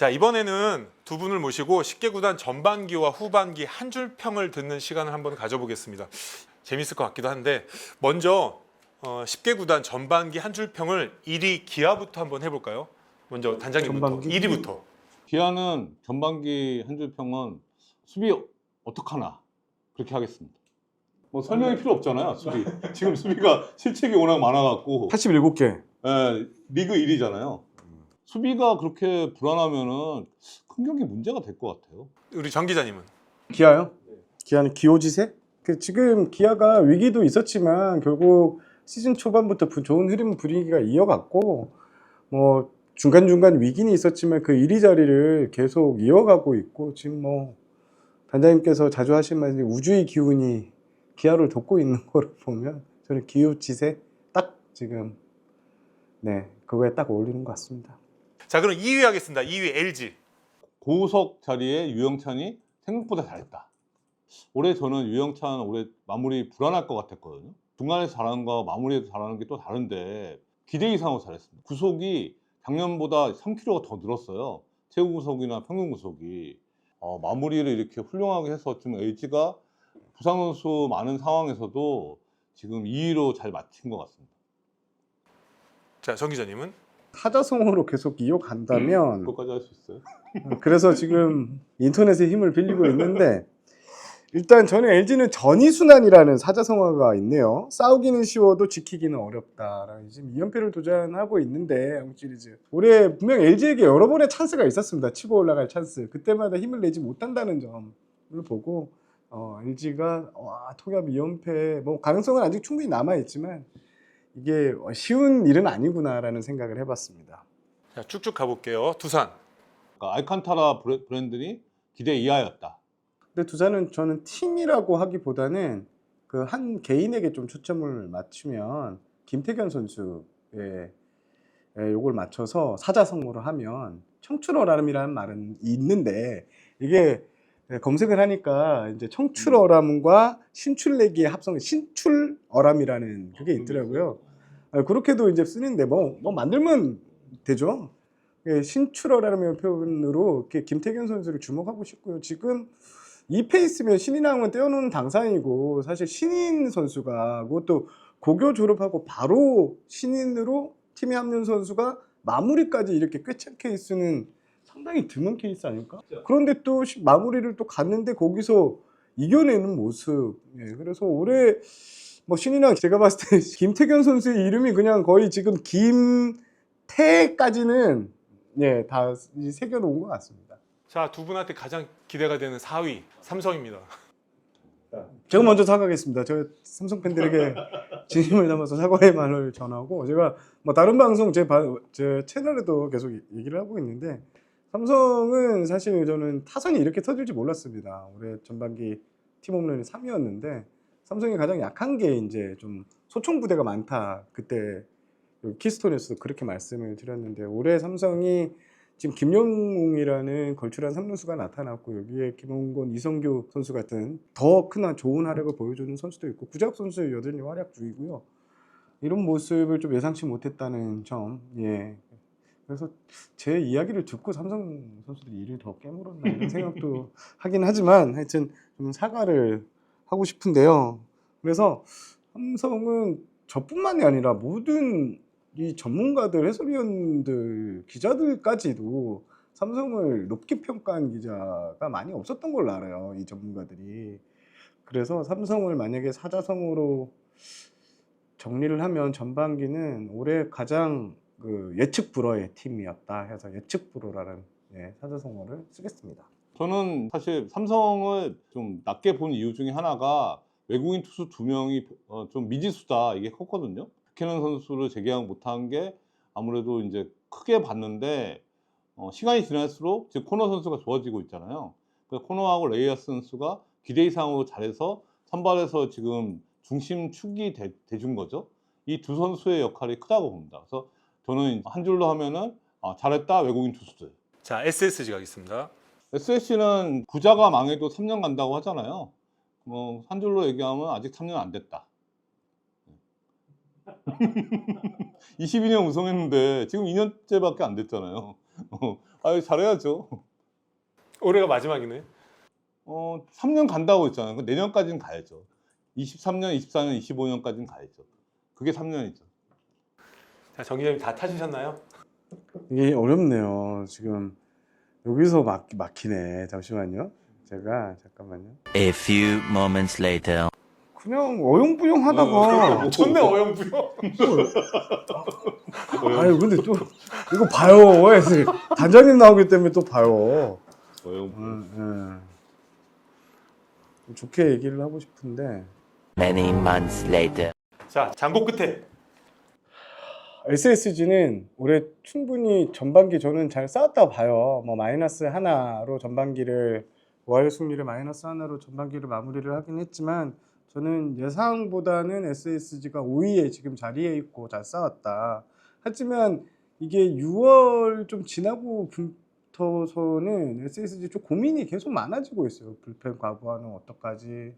자 이번에는 두 분을 모시고 10개 구단 전반기와 후반기 한 줄 평을 듣는 시간을 한번 가져보겠습니다. 재밌을 것 같기도 한데 먼저 어, 10개 구단 전반기 한 줄 평을 1위 기아부터 한번 해볼까요? 먼저 단장님부터 전반기? 1위부터. 기아는 전반기 한 줄 평은 수비 어떡하나 그렇게 하겠습니다. 뭐 설명이 필요 없잖아요. 수비. 지금 수비가 실책이 워낙 많아갖고 87개. 예, 리그 1위잖아요. 수비가 그렇게 불안하면은 큰 경기 문제가 될 것 같아요. 우리 정 기자님은 기아요? 기아는 기호지세? 그 지금 기아가 위기도 있었지만 결국 시즌 초반부터 부- 좋은 흐름 분위기가 이어갔고 뭐 중간중간 위기는 있었지만 그 1위 자리를 계속 이어가고 있고 지금 뭐 단장님께서 자주 하신 말이 우주의 기운이 기아를 돕고 있는 거를 보면 저는 기호지세 딱 지금 네 그거에 딱 어울리는 것 같습니다. 자 그럼 2위 하겠습니다. 2위 LG. 고우석 자리에 유영찬이 생각보다 잘했다. 올해 저는 유영찬 올해 마무리 불안할 것 같았거든요. 중간에서 잘하는 거와 마무리에서 잘하는 게 또 다른데 기대 이상으로 잘했습니다. 구속이 작년보다 3kg가 더 늘었어요. 최고 구속이나 평균 구속이 어, 마무리를 이렇게 훌륭하게 해서 지금 LG가 부상 선수 많은 상황에서도 지금 2위로 잘 마친 것 같습니다. 자 정 기자님은 타자성으로 계속 이어간다면 그것까지 할 수 있어요? 그래서 지금 인터넷의 힘을 빌리고 있는데 일단 저는 LG는 전이순환이라는 사자성어가 있네요. 싸우기는 쉬워도 지키기는 어렵다. 지금 2연패를 도전하고 있는데 한국 시리즈 올해 분명 LG에게 여러 번의 찬스가 있었습니다. 치고 올라갈 찬스. 그때마다 힘을 내지 못한다는 점을 보고 어, LG가 와, 통합 2연패 뭐 가능성은 아직 충분히 남아 있지만 이게 쉬운 일은 아니구나라는 생각을 해봤습니다. 자 쭉쭉 가볼게요. 두산. 그러니까 알칸타라 브레- 브랜드니 기대 이하였다. 근데 두산은 저는 팀이라고 하기보다는 그 한 개인에게 좀 초점을 맞추면 김태견 선수의 에, 요걸 맞춰서 사자성어로 하면 청출어람이라는 말은 있는데 이게 에, 검색을 하니까 이제 청출어람과 신출내기의 합성 신출어람이라는 그게 있더라고요. 아, 그렇게도 이제 쓰는데 뭐, 뭐 만들면 되죠. 예, 신출어라는 표현으로 이렇게 김태균 선수를 주목하고 싶고요. 지금 이 페이스면 신인왕은 떼어놓는 당상이고 사실 신인 선수가 그것도 고교 졸업하고 바로 신인으로 팀에 합류한 선수가 마무리까지 이렇게 꿰찬 케이스는 상당히 드문 케이스 아닐까? 그런데 또 시- 마무리를 또 갔는데 거기서 이겨내는 모습. 예, 그래서 올해 뭐 신인왕 제가 봤을 때 김태견 선수의 이름이 그냥 거의 지금 김태까지는 예, 다 새겨놓은 것 같습니다. 자 두 분한테 가장 기대가 되는 4위 삼성입니다. 제가 먼저 사과하겠습니다. 저 삼성 팬들에게 진심을 담아서 사과의 말을 전하고 제가 뭐 다른 방송 제, 바- 제 채널에도 계속 얘기를 하고 있는데 삼성은 사실 저는 타선이 이렇게 터질지 몰랐습니다. 올해 전반기 팀 홈런이 3위였는데 삼성이 가장 약한 게 이제 좀 소총 부대가 많다. 그때 키스톤에서도 그렇게 말씀을 드렸는데 올해 삼성이 지금 김영웅이라는 걸출한 삼루수가 나타났고 여기에 김홍곤, 이성규 선수 같은 더큰 좋은 활약을 보여주는 선수도 있고 구작 선수 여전히 활약 중이고요. 이런 모습을 좀 예상치 못했다는 점, 예. 그래서 제 이야기를 듣고 삼성 선수들이 이를 더 깨물었나 이런 생각도 하긴 하지만 하여튼 좀 사과를 하고 싶은데요. 그래서 삼성은 저뿐만이 아니라 모든 이 전문가들, 해설위원들, 기자들까지도 삼성을 높게 평가한 기자가 많이 없었던 걸로 알아요. 이 전문가들이. 그래서 삼성을 만약에 사자성어로 정리를 하면 전반기는 올해 가장 그 예측 불허의 팀이었다 해서 예측 불허라는 예, 사자성어를 쓰겠습니다. 저는 사실 삼성을 좀 낮게 본 이유 중에 하나가 외국인 투수 두 명이 어, 좀 미지수다 이게 컸거든요. 박현은 선수를 재계약 못한 게 아무래도 이제 크게 봤는데 어, 시간이 지날수록 지금 코너 선수가 좋아지고 있잖아요. 코너하고 레이아스 선수가 기대 이상으로 잘해서 선발에서 지금 중심 축이 돼, 돼준 거죠. 이 두 선수의 역할이 크다고 봅니다. 그래서 저는 한 줄로 하면은 아, 잘했다 외국인 투수들. 자 SSG 가겠습니다. SSC는 부자가 망해도 3년 간다고 하잖아요. 뭐, 한 줄로 얘기하면 아직 3년 안 됐다. 22년 우승했는데 지금 2년째밖에 안 됐잖아요. 어, 아 잘해야죠. 올해가 마지막이네. 어 3년 간다고 했잖아요. 그 내년까지는 가야죠. 23년, 24년, 25년까지는 가야죠. 그게 3년이죠. 자, 정 기자님 다 타주셨나요? 이게 어렵네요. 지금 여기서 막 막히네. 잠시만요. 제가 잠깐만요. A few moments later. 그냥 어영부영 하다가 존내 어영부영. 아유 근데 또 이거 봐요. 애들. 단장님 나오기 때문에 또 봐요. 어영 음, 음. 좋게 얘기를 하고 싶은데 Many months later. 자, 장고 끝에 SSG는 올해 충분히 전반기 저는 잘 싸웠다 봐요. 뭐 마이너스 하나로 전반기를 월 승률의 마이너스 하나로 전반기를 마무리를 하긴 했지만 저는 예상보다는 SSG가 5위에 지금 자리에 있고 잘 싸웠다. 하지만 이게 6월 좀 지나고 부터서는 SSG 좀 고민이 계속 많아지고 있어요. 불펜 과부하는 어떡하지?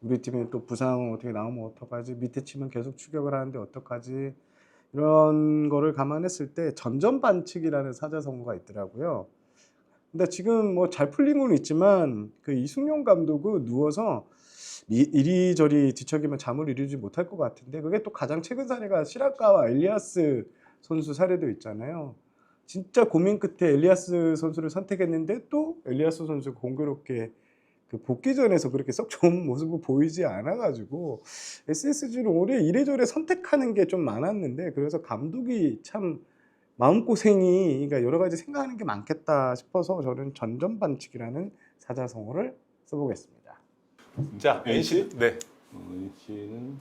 우리 팀이 또 부상 어떻게 나오면 어떡하지? 밑에 치면 계속 추격을 하는데 어떡하지? 이런 거를 감안했을 때 전전 반칙이라는 사자 선고가 있더라고요. 근데 지금 뭐 잘 풀린 건 있지만 그 이승용 감독은 누워서 이- 이리저리 뒤척이면 잠을 이루지 못할 것 같은데 그게 또 가장 최근 사례가 시라카와 엘리아스 선수 사례도 있잖아요. 진짜 고민 끝에 엘리아스 선수를 선택했는데 또 엘리아스 선수가 공교롭게 그 복귀전에서 그렇게 썩 좋은 모습을 보이지 않아가지고 SSG는 올해 이래저래 선택하는 게 좀 많았는데 그래서 감독이 참 마음고생이 그러니까 여러 가지 생각하는 게 많겠다 싶어서 저는 전전 반칙이라는 사자성어를 써보겠습니다. 자, NC. 네. 어, NC는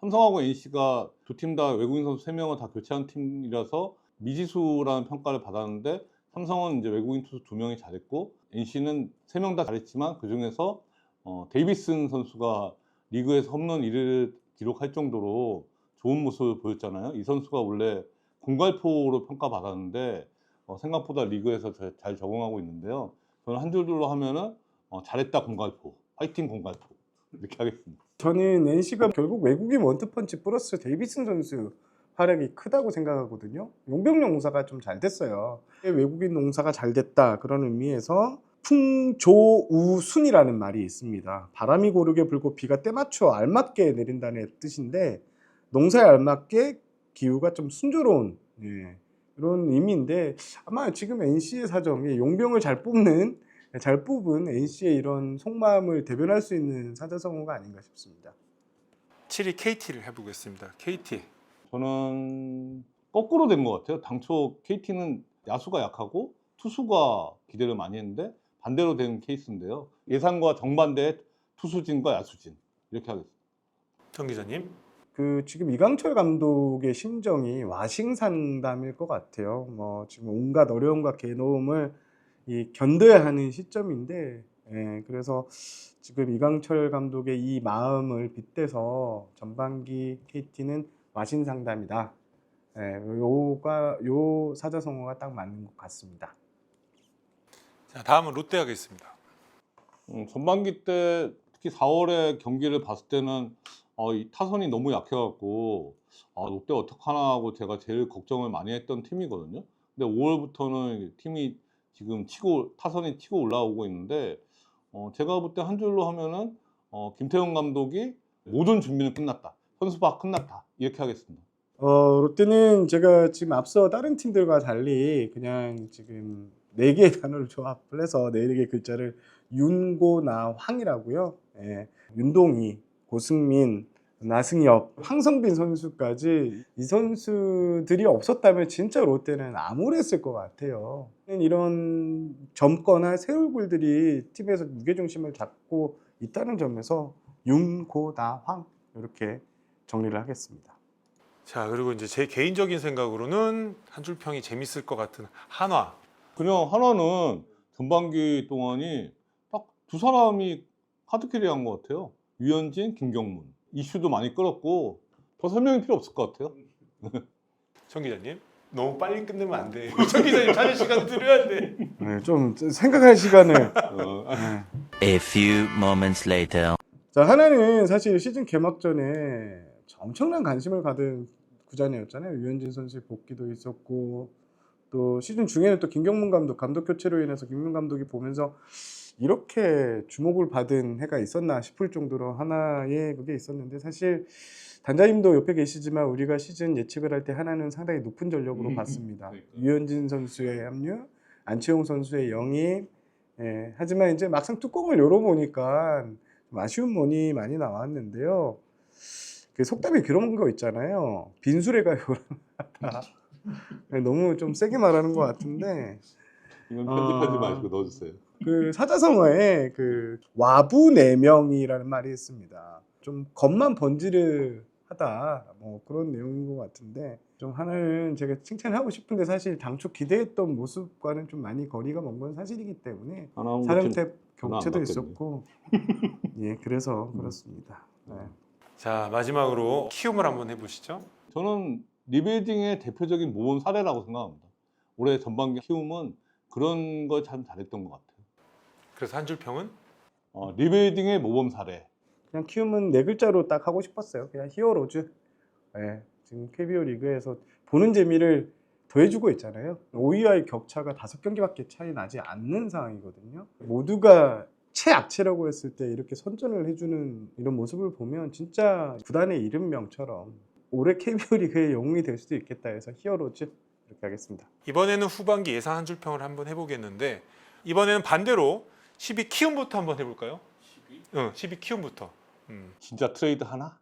삼성하고 NC가 두 팀 다 외국인 선수 3명을 다 교체한 팀이라서 미지수라는 평가를 받았는데 삼성은 이제 외국인 투수 2명이 잘했고 NC는 3명 다 잘했지만 그 중에서 어, 데이비슨 선수가 리그에서 홈런 1위를 기록할 정도로 좋은 모습을 보였잖아요. 이 선수가 원래 공갈포로 평가받았는데 어, 생각보다 리그에서 잘, 잘 적응하고 있는데요. 저는 한 줄로 하면은 어, 잘했다 공갈포, 화이팅 공갈포 이렇게 하겠습니다. 저는 NC가 결국 외국인 원투펀치 플러스 데이비슨 선수 활약이 크다고 생각하거든요. 용병 농사가 좀 잘 됐어요. 외국인 농사가 잘 됐다 그런 의미에서 풍조우순이라는 말이 있습니다. 바람이 고르게 불고 비가 때맞춰 알맞게 내린다는 뜻인데 농사에 알맞게 기후가 좀 순조로운 예, 이런 의미인데 아마 지금 NC의 사정이 용병을 잘 뽑는 잘 뽑은 NC의 이런 속마음을 대변할 수 있는 사자성어가 아닌가 싶습니다. 7위 KT를 해보겠습니다. KT. 저는 거꾸로 된 것 같아요. 당초 KT는 야수가 약하고 투수가 기대를 많이 했는데 반대로 된 케이스인데요. 예상과 정반대 투수진과 야수진 이렇게 하겠습니다. 정 기자님. 그 지금 이강철 감독의 심정이 와싱 상담일 것 같아요. 뭐 지금 온갖 어려움과 괴로움을 이 견뎌야 하는 시점인데, 예, 그래서 지금 이강철 감독의 이 마음을 빗대서 전반기 KT는 와신상담이다. 예, 요가 요 사자성어가 딱 맞는 것 같습니다. 자, 다음은 롯데 하겠습니다. 음, 전반기 때 특히 4월에 경기를 봤을 때는 어, 이 타선이 너무 약해갖고 아, 롯데 어떡하나 하고 제가 제일 걱정을 많이 했던 팀이거든요. 근데 5월부터는 팀이 지금 치고 타선이 치고 올라오고 있는데 어, 제가 볼 때 한 줄로 하면은 어, 김태형 감독이 모든 준비는 끝났다. 선수박 끝났다. 이렇게 하겠습니다. 어, 롯데는 제가 지금 앞서 다른 팀들과 달리 그냥 지금 네 개의 단어를 조합을 해서 네 개의 글자를 윤고나황이라고요. 예, 윤동희, 고승민, 나승엽, 황성빈 선수까지 이 선수들이 없었다면 진짜 롯데는 암울했을 것 같아요. 이런 젊거나 새 얼굴들이 팀에서 무게중심을 잡고 있다는 점에서 윤고나황 이렇게 정리를 하겠습니다. 자, 그리고 이제 제 개인적인 생각으로는 한줄 평이 재밌을 것 같은 한화. 그냥 하나는 전반기 동안이 딱 두 사람이 하드캐리 한 것 같아요. 유현진, 김경문. 이슈도 많이 끌었고 더 설명이 필요 없을 것 같아요. 정 기자님. 너무 빨리 끝내면 안 돼. 정 기자님 자는 시간 드려야 돼. 네, 좀 생각할 시간을 어, 네. A few moments later. 자 하나는 사실 시즌 개막 전에 엄청난 관심을 받은 구단이었잖아요. 유현진 선수의 복귀도 있었고 또 시즌 중에는 또 김경문 감독 감독 교체로 인해서 김경문 감독이 보면서 이렇게 주목을 받은 해가 있었나 싶을 정도로 하나의 그게 있었는데 사실 단장님도 옆에 계시지만 우리가 시즌 예측을 할 때 하나는 상당히 높은 전력으로 음, 봤습니다. 그러니까요. 유현진 선수의 합류, 안치홍 선수의 영입. 예, 하지만 이제 막상 뚜껑을 열어보니까 좀 아쉬운 면이 많이 나왔는데요. 그 속담이 그런 거 있잖아요. 빈수레가 요란하다. 네, 너무 좀 세게 말하는 것 같은데 이건 편집하지 아. 마시고 넣어주세요. 그 사자성어에 그 와부 내명이라는 말이 있습니다. 좀 겉만 번지르하다 뭐 그런 내용인 것 같은데 좀 하나는 제가 칭찬하고 싶은데 사실 당초 기대했던 모습과는 좀 많이 거리가 먼 건 사실이기 때문에 전화 안 경체도. 있었고 예 그래서 그렇습니다. 네. 자 마지막으로 키움을 한번 해보시죠. 저는 리빌딩의 대표적인 모범 사례라고 생각합니다. 올해 전반기 키움은 그런 걸참 잘했던 것 같아요. 그래서 한 줄 평은 어, 리빌딩의 모범 사례. 그냥 키움은 네 글자로 딱 하고 싶었어요. 그냥 히어로즈. 예, 지금 KBO 리그에서 보는 재미를 더해주고 있잖아요. 5위와의 격차가 다섯 경기밖에 차이 나지 않는 상황이거든요. 모두가 최악체라고 했을 때 이렇게 선전을 해주는 이런 모습을 보면 진짜 구단의 이름명처럼 올해 KBO 리그의 영웅이 될 수도 있겠다 해서 히어로즈 이렇게 하겠습니다. 이번에는 후반기 예상 한 줄 평을 한번 해보겠는데 이번에는 반대로 12 키움부터 한번 해볼까요? 12? 응, 12 키움부터. 음. 진짜 트레이드 하나?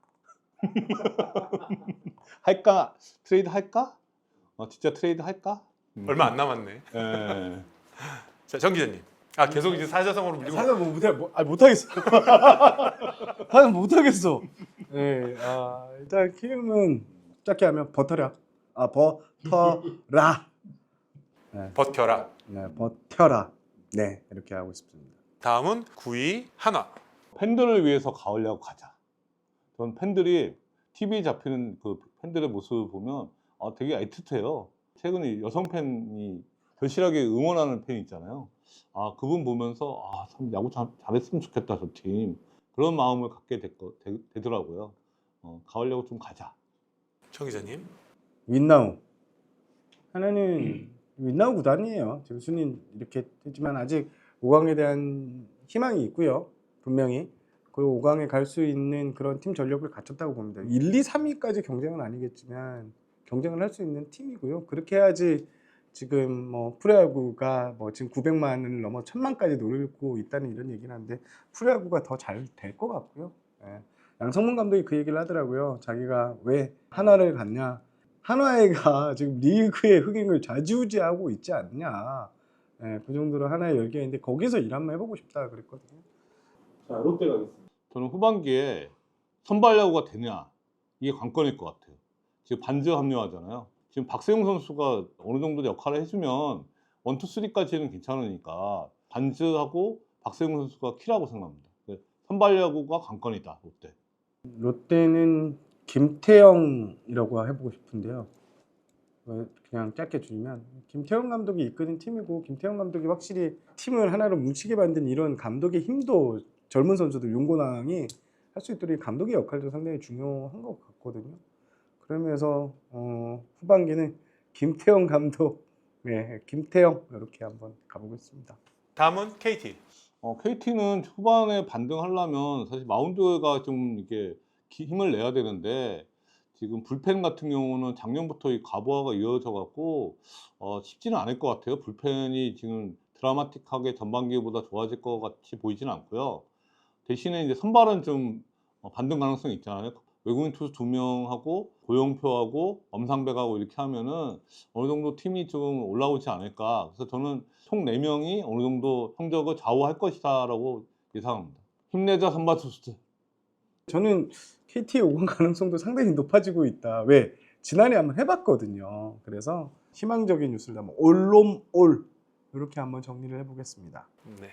할까? 트레이드 할까? 어, 진짜 트레이드 할까? 음. 얼마 안 남았네. 예. 자, 정 기자님. 아 계속 이제 사자성어로 밀리고. 사연 뭐 못해, 뭐, 아 못하겠어. 사연 못하겠어. 네, 아 일단 키움은 짧게 하면 버터라. 아 버터라. 버텨라. 네, 버텨라. 네, 이렇게 하고 싶습니다. 다음은 9위 한화. 팬들을 위해서 가을 야구 가자. 전 팬들이 TV에 잡히는 그 팬들의 모습을 보면 아, 되게 애틋해요. 최근에 여성 팬이 절실하게 응원하는 팬이 있잖아요. 아, 그분 보면서 아, 참 야구 잘, 잘했으면 좋겠다, 저 팀. 그런 마음을 갖게 됐거, 되, 더라고요 어, 가을 야구 좀 가자. 정 기자님. 윈나우. 하나는 윈나우 구단이에요. 지금 순위 이렇게 했지만 아직 5강에 대한 희망이 있고요. 분명히. 그리고 5강에 갈 수 있는 그런 팀 전력을 갖췄다고 봅니다. 1, 2, 3위까지 경쟁은 아니겠지만 경쟁을 할 수 있는 팀이고요. 그렇게 해야지 지금 뭐 프로야구가 뭐 지금 900만을 넘어 1000만까지 노리고 있다는 이런 얘기는 하는데 프로야구가 더 잘 될 것 같고요. 예. 양성문 감독이 그 얘기를 하더라고요. 자기가 왜 한화를 갔냐? 한화가 지금 리그의 흥행을 좌지우지하고 있지 않냐. 예, 그 정도로 하나의 열기인데 거기서 일 한번 해보고 싶다 그랬거든요. 자 롯데 가겠습니다. 저는 후반기에 선발 야구가 되냐 이게 관건일 것 같아요. 지금 반즈 합류하잖아요. 지금 박세웅 선수가 어느 정도 역할을 해주면 원투 쓰리까지는 괜찮으니까 반즈하고 박세웅 선수가 키라고 생각합니다. 네, 선발 야구가 관건이다 롯데. 롯데는 김태형이라고 해보고 싶은데요. 어, 그냥 짧게 줄이면 김태형 감독이 이끄는 팀이고 김태형 감독이 확실히 팀을 하나로 뭉치게 만든 이런 감독의 힘도 젊은 선수들 용고낭이 할 수 있도록 이 감독의 역할도 상당히 중요한 것 같거든요. 그러면서 어, 후반기는 김태형 감독, 네, 김태형 이렇게 한번 가보겠습니다. 다음은 KT. 어, KT는 후반에 반등하려면 사실 마운드가 좀 이게 기- 힘을 내야 되는데 지금 불펜 같은 경우는 작년부터 이 과부하가 이어져 갖고 어, 쉽지는 않을 것 같아요. 불펜이 지금 드라마틱하게 전반기보다 좋아질 것 같이 보이지는 않고요. 대신에 이제 선발은 좀 어, 반등 가능성이 있잖아요. 외국인 투수 두 명하고 고영표하고 엄상백하고 이렇게 하면은 어느 정도 팀이 좀 올라오지 않을까. 그래서 저는 총 4명이 어느 정도 성적을 좌우할 것이다라고 예상합니다. 힘내자 선발 투수들. 저는 KT의 5강 가능성도 상당히 높아지고 있다. 왜? 지난해 한번 해봤거든요. 그래서 희망적인 뉴스를 한번 올롬 올 이렇게 한번 정리를 해보겠습니다. 네.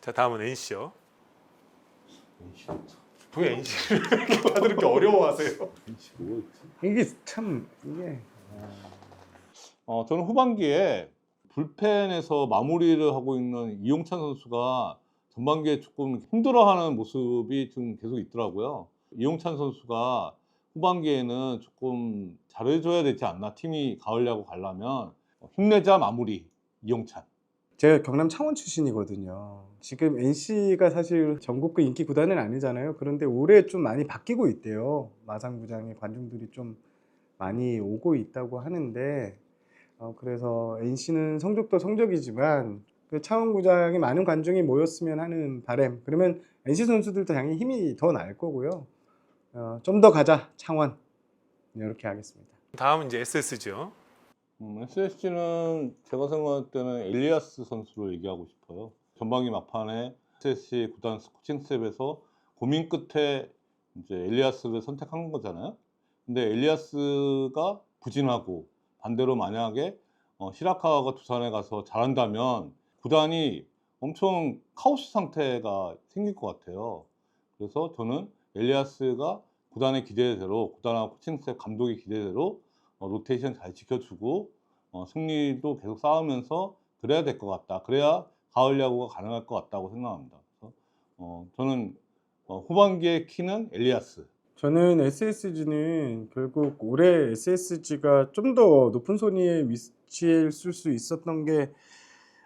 자 다음은 NC요. 왜 NC를 다들 이렇게 어려워하세요? 이게 참 이게 어, 저는 후반기에 불펜에서 마무리를 하고 있는 이용찬 선수가 전반기에 조금 힘들어하는 모습이 좀 계속 있더라고요. 이용찬 선수가 후반기에는 조금 잘해줘야 되지 않나 팀이 가을 야구 가려면 힘내자 마무리 이용찬. 제가 경남 창원 출신이거든요. 지금 NC가 사실 전국구 인기 구단은 아니잖아요. 그런데 올해 좀 많이 바뀌고 있대요. 마산구장에 관중들이 좀 많이 오고 있다고 하는데 어, 그래서 NC는 성적도 성적이지만 그 창원구장에 많은 관중이 모였으면 하는 바램. 그러면 NC 선수들도 당연히 힘이 더 날 거고요. 어, 좀 더 가자 창원 이렇게 하겠습니다. 다음은 이제 SSG요. 음, SSG는 제가 생각할 때는 엘리아스 선수를 얘기하고 싶어요. 전반기 막판에 SSG 구단 코칭 스텝에서 고민 끝에 이제 엘리아스를 선택한 거잖아요. 근데 엘리아스가 부진하고 반대로 만약에 어, 시라카가 두산에 가서 잘한다면 구단이 엄청 카오스 상태가 생길 것 같아요. 그래서 저는 엘리아스가 구단의 기대대로 구단하고 코칭 스텝 감독의 기대대로 어, 로테이션 잘 지켜주고 어, 승리도 계속 쌓으면서 그래야 될 것 같다. 그래야 가을 야구가 가능할 것 같다고 생각합니다. 그래서 어, 저는 어, 후반기의 키는 엘리아스. 저는 SSG는 결국 올해 SSG가 좀 더 높은 순위에 위치해 있을 수 있었던 게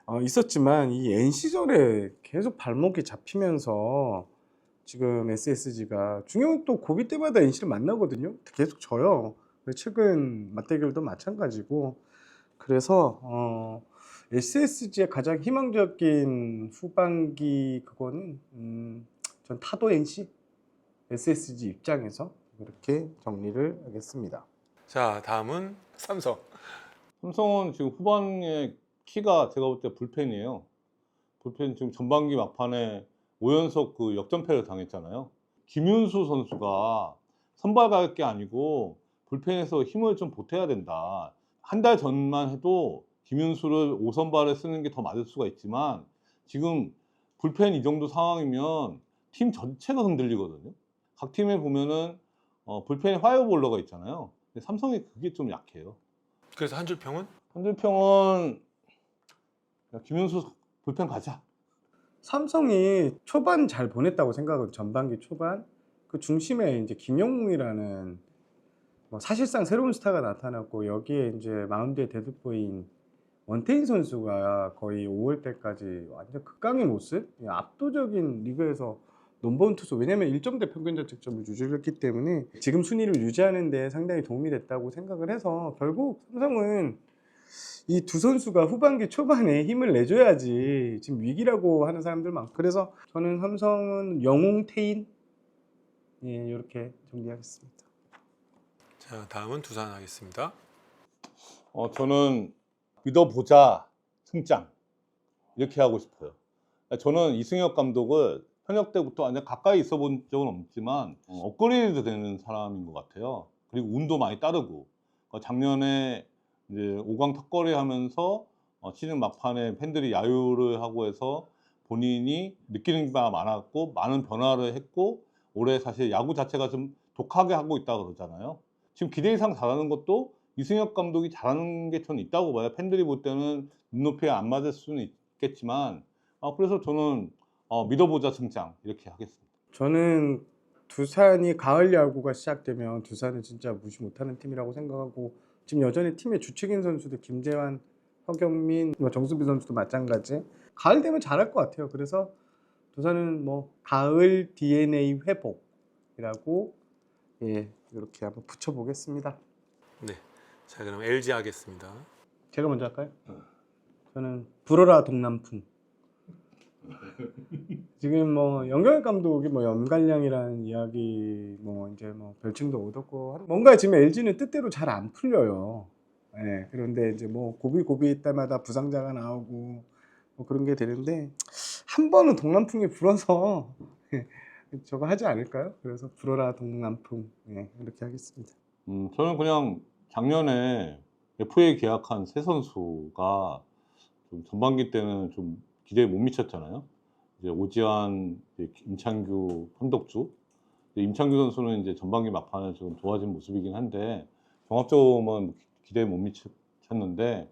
어, 있었지만 이 NC전에 계속 발목이 잡히면서 지금 SSG가 중요한 또 고비 때마다 NC를 만나거든요. 계속 져요. 최근 맞대결도 마찬가지고 그래서 어, SSG의 가장 희망적인 후반기 그거는 음, 전 타도 NC SSG 입장에서 그렇게 정리를 하겠습니다. 자, 다음은 삼성. 삼성은 지금 후반에 키가 제가 볼 때 불펜이에요. 불펜 지금 전반기 막판에 5연속 그 역전패를 당했잖아요. 김윤수 선수가 선발 갈 게 아니고 불펜에서 힘을 좀 보태야 된다. 한 달 전만 해도 김윤수를 5선발에 쓰는 게 더 맞을 수가 있지만 지금 불펜 이 정도 상황이면 팀 전체가 흔들리거든요. 각 팀에 보면은 어, 불펜에 화이어볼러가 있잖아요. 근데 삼성이 그게 좀 약해요. 그래서 한줄 평은 한준평은 야, 김윤수 불펜 가자. 삼성이 초반 잘 보냈다고 생각은 전반기 초반 그 중심에 이제 김영웅이라는 뭐 사실상 새로운 스타가 나타났고 여기에 이제 마운드에 데드보인 원태인 선수가 거의 5월 때까지 완전 극강의 모습, 예, 압도적인 리그에서 넘버원 투수. 왜냐면 1점대 평균 자책점을 유지했기 때문에 지금 순위를 유지하는 데 상당히 도움이 됐다고 생각을 해서 결국 삼성은 이 두 선수가 후반기 초반에 힘을 내줘야지 지금 위기라고 하는 사람들 많고. 그래서 저는 삼성은 영웅 태인? 예 이렇게 정리하겠습니다. 자, 다음은 두산 하겠습니다. 어, 저는 믿어보자 승장 이렇게 하고 싶어요. 저는 이승엽 감독을 현역 때부터 완전 가까이 있어 본 적은 없지만 어, 업그레이드 되는 사람인 것 같아요. 그리고 운도 많이 따르고 어, 작년에 이제 5강 턱걸이 하면서 어, 시즌 막판에 팬들이 야유를 하고 해서 본인이 느끼는 바가 많았고 많은 변화를 했고 올해 사실 야구 자체가 좀 독하게 하고 있다 그러잖아요. 지금 기대 이상 잘하는 것도 이승엽 감독이 잘하는 게 저는 있다고 봐요. 팬들이 볼 때는 눈높이에 안 맞을 수는 있겠지만 아, 그래서 저는 어, 믿어보자 승장 이렇게 하겠습니다. 저는 두산이 가을 야구가 시작되면 두산은 진짜 무시 못하는 팀이라고 생각하고 지금 여전히 팀의 주축인 선수들 김재환, 허경민, 뭐 정수비 선수도 마찬가지. 가을 되면 잘할 것 같아요. 그래서 두산은 뭐 가을 DNA 회복이라고 예 이렇게 한번 붙여 보겠습니다. 네. 자, 그럼 LG 하겠습니다. 제가 먼저 할까요? 저는 불어라 동남풍. 지금 뭐 연경엽 감독이 뭐 연갈량이라는 이야기 뭐 이제 뭐 별칭도 얻었고 한- 뭔가 지금 LG는 뜻대로 잘 안 풀려요. 예, 그런데 이제 뭐 고비 고비 때마다 부상자가 나오고 뭐 그런 게 되는데 한 번은 동남풍이 불어서 저거 하지 않을까요? 그래서 불어라 동남풍 예, 이렇게 하겠습니다. 음, 저는 그냥 작년에 FA 계약한 세 선수가 좀 전반기 때는 좀 기대에 못 미쳤잖아요. 이제 오지환, 임창규. 이제 임창규 선수는 이제 전반기 막판에 좀 좋아진 모습이긴 한데 종합적으로 보면 기대에 못 미쳤는데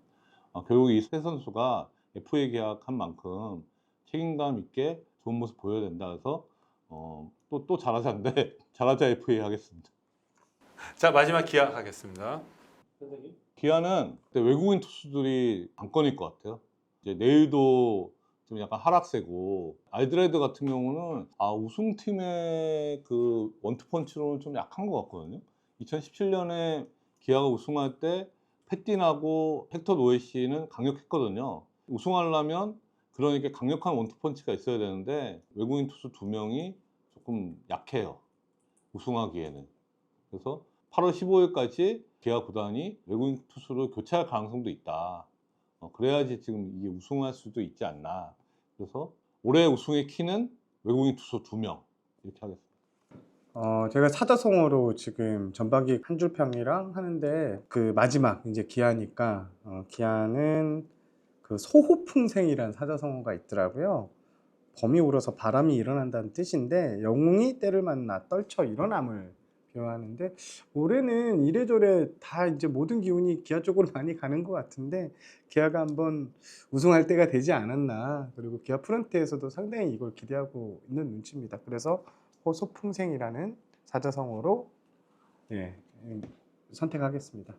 아, 결국 이 세 선수가 FA 계약한 만큼 책임감 있게 좋은 모습 보여야 된다 해서 어, 또, 또 잘하자는데 잘하자 FA 하겠습니다. 자, 마지막 기아 하겠습니다. 기아는 외국인 투수들이 관건일 것 같아요. 이제 내일도 좀 약간 하락세고 아이드레드 같은 경우는 아 우승팀의 그 원투펀치로는 좀 약한 것 같거든요. 2017년에 기아가 우승할 때 패틴하고 헥터 노에시는 강력했거든요. 우승하려면 그러니까 강력한 원투펀치가 있어야 되는데 외국인 투수 두 명이 조금 약해요. 우승하기에는. 그래서 8월 15일까지 기아 구단이 외국인 투수를 교체할 가능성도 있다. 어, 그래야지 지금 이게 우승할 수도 있지 않나. 그래서 올해 우승의 키는 외국인 투수 두 명 이렇게 하겠습니다. 어, 제가 사자성어로 지금 전반기 한 줄 평이랑 하는데 그 마지막 이제 기아니까 어, 기아는 그 소호풍생이라는 사자성어가 있더라고요. 범이 울어서 바람이 일어난다는 뜻인데 영웅이 때를 만나 떨쳐 일어남을 표현하는데 올해는 이래저래 다 이제 모든 기운이 기아 쪽으로 많이 가는 것 같은데 기아가 한번 우승할 때가 되지 않았나 그리고 기아 프런트에서도 상당히 이걸 기대하고 있는 눈치입니다. 그래서 호소풍생이라는 사자성어로 예, 음, 선택하겠습니다.